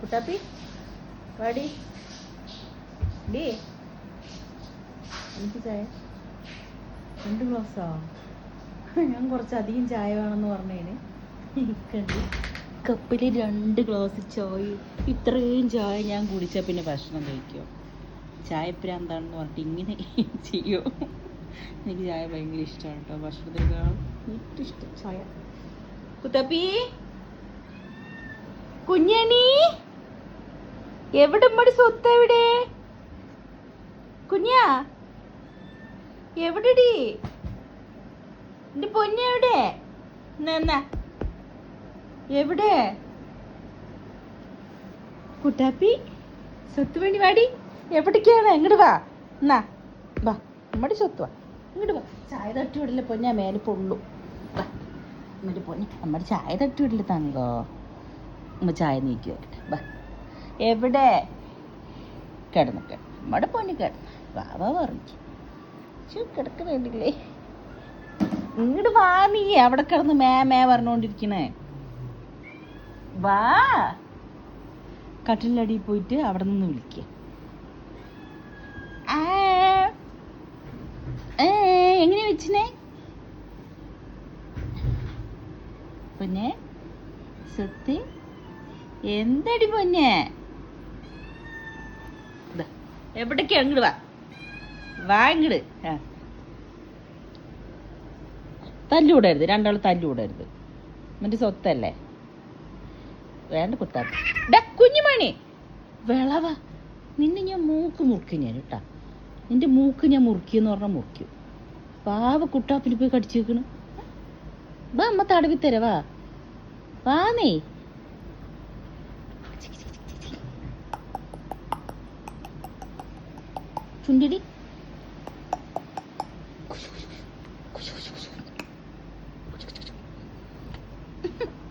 കുട്ടാപ്പി വാടി ഡേ. എനിക്ക് ചായ. രണ്ട് ഗ്ലാസ്സാ? ഞാൻ കുറച്ച് അധികം ചായ വേണമെന്ന് പറഞ്ഞേന്. എനിക്കുണ്ട് കപ്പിൽ രണ്ട് ഗ്ലാസ് ചായ. ഇത്രയും ചായ ഞാൻ കുടിച്ചാൽ പിന്നെ ഭക്ഷണം കഴിക്കുമോ ചായ പ്രാന്താണെന്ന് പറഞ്ഞിട്ട് ഇങ്ങനെ ചെയ്യോ? എനിക്ക് ചായ ഭയങ്കര ഇഷ്ടമാണ് കേട്ടോ. ഭക്ഷണത്തിനേക്കാളും ഏറ്റവും ഇഷ്ടം ചായ. കുത്തപ്പി കുഞ്ഞണി എവിടെ മടി സ്വത്ത് എവിടെ കുഞ്ഞാ എവിടെടി? എന്റെ പൊന്ന എവിടെ? എവിടെ? കുട്ടാപ്പി സ്വത്ത് വേണ്ടി വാടി. എവിടേക്കാണ്? ഇങ്ങോട്ട് വാ. എന്നാ വാ. നമ്മുടെ സ്വത്ത് വാ. ഇങ്ങോട്ട് വാ. ചായ തട്ടി വിടില്ല പൊന്നാ മേലെ പൊള്ളു. വാ. പൊന്നെ നമ്മുടെ ചായ തട്ടി വിടില്ല തങ്കോ. നമ്മ ചായ നീക്കി വെക്കട്ടെ. വാ എവിടെ? കിടന്നു കിടന്നു നമ്മുടെ പൊന്നി കിടന്നു വാ വാ പറഞ്ഞു കിടക്കുന്നുണ്ടില്ലേ. ഇങ്ങോട്ട് വാ നീ. അവിടെ കിടന്ന് മേ മേ പറഞ്ഞോണ്ടിരിക്കണേ. വാ. കട്ടിലടിയിൽ പോയിട്ട് അവിടെ നിന്ന് വിളിക്ക. എങ്ങനെ വെച്ചിനെ? പിന്നെ സത്യ? എന്തടി പൊന്നെ? എവിടേക്കാ അങ്ങോട്ട് വാ. വാ ഇങ്ങട്. ആ. രണ്ടാൾ തല്ലുകൂടരുത് മറ്റേ സ്വത്തല്ലേ? വേണ്ട ഡാ കുഞ്ഞുമണി വിളവ നിന്നെ ഞാൻ മൂക്ക് മുറുക്കി ഞാൻ കേട്ടാ നിന്റെ മൂക്ക് ഞാൻ മുറുക്കി മുറുക്കിയെന്ന് പറഞ്ഞാൽ മുറിക്കും. പാവ കുട്ടാപ്പിന് പോയി കടിച്ചു വെക്കണ്. വാ അമ്മ തടവി തരാ വാ. വാ ചുണ്ടടി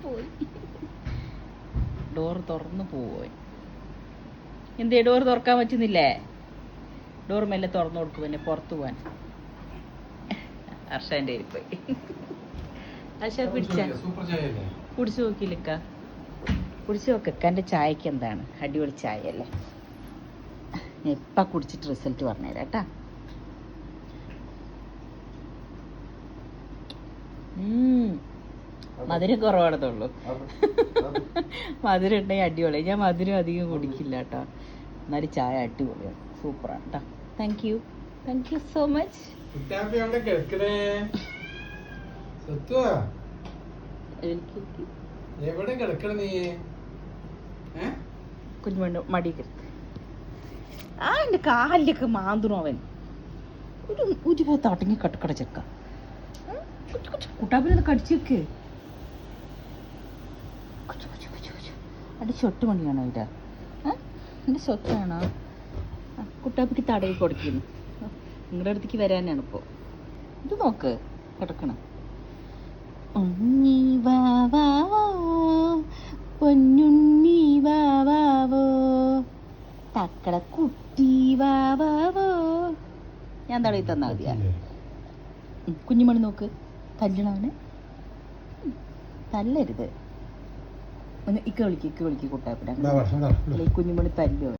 പോയി. ഡോർ തുറന്നു പോയി എന്തേ ഡോർ തുറക്കാൻ പറ്റുന്നില്ലേ? ഡോർ മെല്ലെ തുറന്നു കൊടുക്കും പിന്നെ പുറത്തു പോവാൻ. ഹർഷന്റെ പോയി. ഹർഷ പിടിച്ച? സൂപ്പർ ചായ അല്ലേ? കുടിച്ചു നോക്കിയില്ലക്ക കുടിച്ചു നോക്കക്ക എന്റെ ചായക്ക് എന്താണ്? അടിപൊളി ചായ അല്ലേ ഞാൻ ഇപ്പം കുടിച്ചിട്ട് റിസൾട്ട് പറഞ്ഞുതരാം കേട്ടാ. മധുരം കുറവാണെന്നുള്ളൂ. മധുരം ഉണ്ടെങ്കിൽ അടിപൊളി. ഞാൻ മധുരം അധികം കുടിക്കില്ല കേട്ടോ. എന്നാലും ചായ അടിപൊളിയാണ് സൂപ്പറാണ് കേട്ടോ thank you thank you so much Kuttappi മടി കിടക്കണേ സത്വാ എനിക്ക് എവിടെ കിടക്കണ നീ ഏ കുഞ്ഞുമണ്ണ മടി കിടത്ത് ആ എന്റെ കാലിലൊക്കെ മാന്തുണു അവൻ. ഒരു ഒരു പോത്ത് അടങ്ങി കട്ടക്കട ചെക്ക. കുട്ടാപ്പിനെ കടിച്ചേക്ക് അടിച്ച് അടി ചൊട്ട് മണിയാണോ ഇതാ? എന്റെ ചൊട്ടാണോ കുട്ടാപ്പിക്ക് തടവി കൊടുക്കുന്നു നിങ്ങളുടെ അടുത്തേക്ക് വരാനാണ് ഇപ്പോൾ ഇത് നോക്ക് കിടക്കണം. ഉണ്ണി വാവാ പൊന്നുണ്ണി തക്കട കുട്ടി വാവാവോ ഞാൻ തടവി തന്നാ മതിയാ? കുഞ്ഞുമണി നോക്ക്. തല്ലണവന്. തല്ലരുത്. ഒന്ന് ഇക്ക വിളിക്ക് ഇക്ക വിളിക്ക് കുട്ടാപ്പിടാ കുഞ്ഞുമണി തല്ലോ